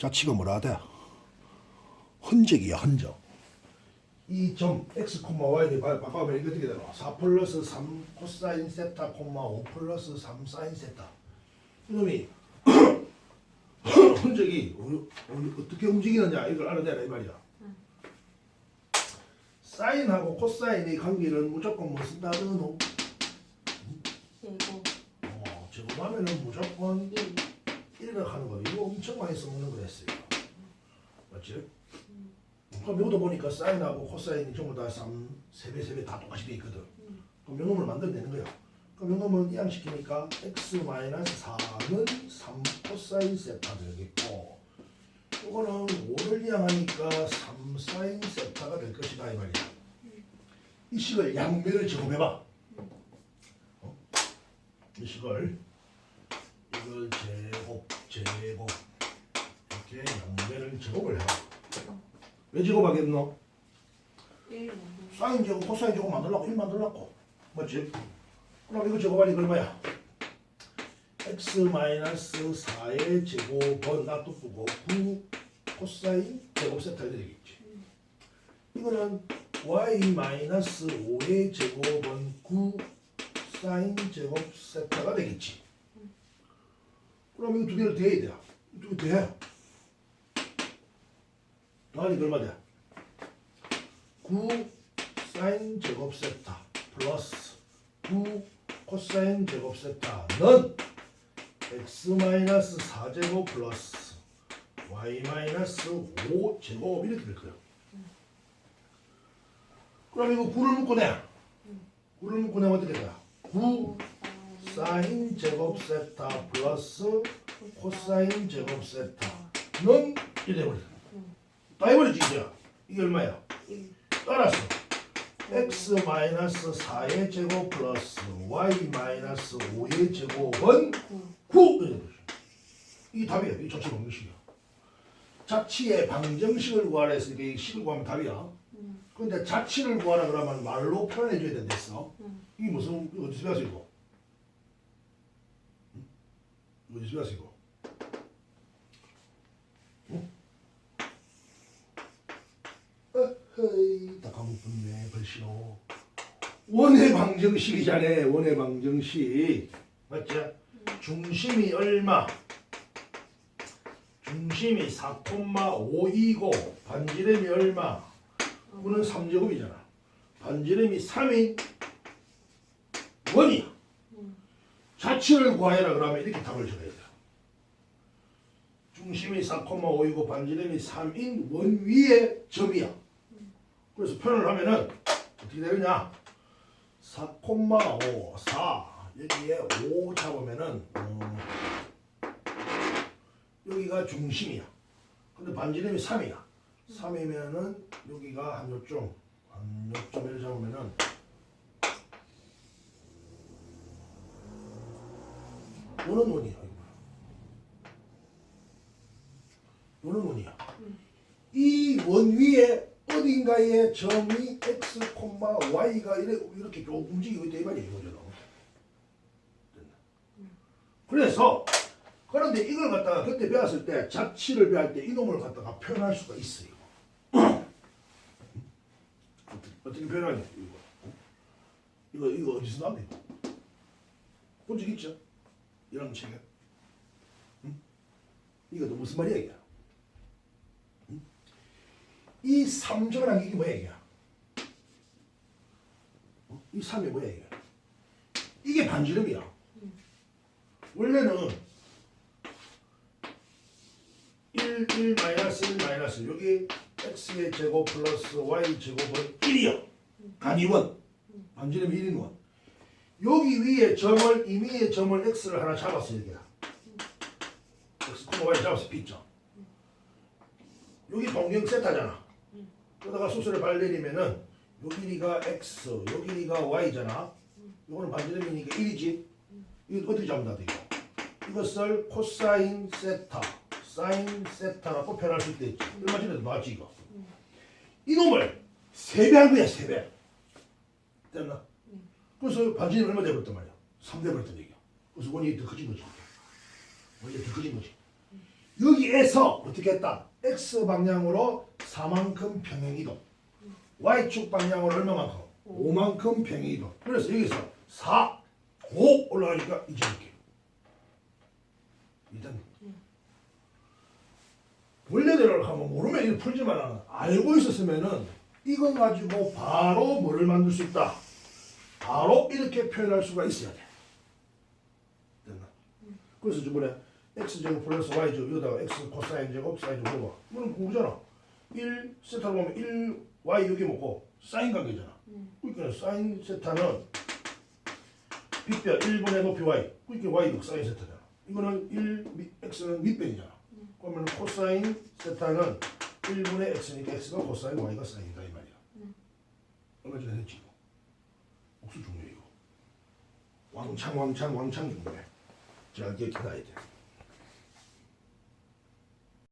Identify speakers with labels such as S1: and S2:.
S1: 자치가 뭐라 돼? 흔적이야 흔적. 이 점 x, y를 바- 바꿔보면 이거 어떻게 되노? 4 플러스 3 코사인 세타, 콤마 5 플러스 3 사인 세타. 이놈이 흔적이 어- 어- 어떻게 움직이느냐 이걸 알아내라 이 말이야. 사인하고 코사인의 관계는 무조건 뭐 쓴다 그러노?
S2: 제곱
S1: 어, 제곱하면은 무조건
S2: 1
S1: 1이라고 하는 거 이거 엄청 많이 써먹는 거랬어요. 맞지? 그럼 여기도 보니까 사인하고 코사인이 전부 다 3, 3배, 3배 다 똑같이 돼 있거든. 그럼 명놈을 만들면 되는 거야. 그럼 명놈은 이항시키니까 x-4는 3 코사인 세타 되겠고 이거는 5를 이항하니까 3 사인 세타가 될 것이다 이 말이야. 이 식을 양면을 제곱해봐. 어? 이 식을 이걸 제곱, 제곱 이렇게 양면을 제곱을 해봐. 왜 제곱하겠노?
S2: 1 만들
S1: 사인 제곱, 코사인 제곱 만들라고 1 만들라고 맞지? 그럼 이거 제곱하니 그 얼마야? x 마이너스 4의 제곱은 놔두고 9 코사인 제곱 세타가 되겠지. 이거는 y 마이너스 5의 제곱은 9 사인 제곱 세타가 되겠지. 그럼 이거 두 개를 대야 돼. 두개 대. 더하니까 얼마 돼? 9 사인 제곱 세타 플러스 9 코사인 제곱 세타는 x 마이너스 4제곱 플러스 y 마이너스 5제곱 이렇게 될 거예요. 그럼 이거 9를 묶어내. 9를 묶어내면 어떻게 돼? 9 사인 제곱 세타 플러스 코사인 제곱 세타는 이래 버려. 다 해버리지 이제. 이게 얼마야?
S2: 1
S1: 따라서 x 마이너스 4의 제곱 플러스 y 마이너스 5의 제곱은
S2: 9
S1: 9 이게 답이야. 이 자치 방정식이야. 자치의 방정식을 구하라 했으니까 이 식을 구하면 답이야. 근데 자치를 구하라 그러면 말로 표현해줘야 된댔어. 이게 무슨 어디서 배웠어 이거? 응? 어디서 배웠어 이거? 어허이 다 까먹었네 벌써 원의 방정식이잖아 원의 방정식 맞지? 중심이 얼마? 중심이 4,5이고 반지름이 얼마? 그는 3제곱이잖아 반지름이 3인 원이야 자치를 구하여라 그러면 이렇게 답을 적어야 돼 중심이 4,5이고 반지름이 3인 원 위에 점이야 그래서 표현을 하면은 어떻게 되느냐? 4,5, 4 여기에 5 잡으면은 음, 여기가 중심이야. 근데 반지름이 3이야. 3이면은 여기가 한 요쯤 한 요쯤을 잡으면은 요는 원이야. 요는 원이야. 이 원 위에 어딘가에 점이 x, y가 이렇게 쭉 움직이고 있다 이 이거죠. 됐나? 그래서 그런데 이걸 갖다가 그때 배웠을 때 자치를 배울 때 이놈을 갖다가 표현할 수가 있어요. 어떻게, 어떻게 표현하냐 이거. 이거 이거 어디서 나왔니? 본적 있죠? 이런 책에. 응? 이거 또 무슨 말이야 이게? 이 3점이라는 게 이게 뭐야 이게? 어? 이 3이 뭐야 이게? 이게 반지름이야. 원래는 1, 1 마이너스 1 마이너스 여기 x의 제곱 플러스 y 제곱은 1이요. 간이원. 반지름이 1인 원. 여기 위에 점을 이 위에 점을 x를 하나 잡았어 여기다. x, y 잡았어 B점. 여기 동경 세타잖아. 그러다가 수술을 발 내리면은 요 길이가 x, 요 길이가 y잖아. 요거는 반지름이니까 1이지. 이거 어떻게 잡는다 이거? 이것을 코사인 세타, 사인 세타라고 표현할 수 있겠지. 얼마 전에도 나왔지 이거. 이놈을 세배한 거야 세 배. 됐나? 그래서 반지름 얼마 돼버렸단 말이야. 3대 버렸단 얘기야. 그래서 원이 더 커진 거지. 원이 더 커진 거지. 여기에서 어떻게 했다? x 방향으로 4만큼 평행이동. y축 방향으로 얼마만큼? 5만큼 평행이동. 그래서 여기서 4, 5 올라가니까 이제 이렇게. 일단 원래대로 하면 모르면 이거 풀지만 알고 있었으면은 이거 가지고 바로 뭐를 만들 수 있다. 바로 이렇게 표현할 수가 있어야 돼. 됐나? 그래서 저번에 x 제곱 플러스 y 제곱 여기다가 x 코사인 제곱 사인 제곱 해봐. 이거는 공부잖아. 1 세타로 보면 1 y 여기 먹고 사인 관계잖아. 그러니까 사인 세타는 빗변 1분의 높이 y. 그러니까 y도 사인 세타잖아. 이거는 1 미- x는 밑변이잖아. 그러면 코사인 세타는 1분의 x니까 x가 코사인 y가 사인이다 이 말이야. 얼마 전에 했지 뭐. 복수 중요해 이거. 왕창 왕창 왕창 중요해. 잘 기억해놔야 돼.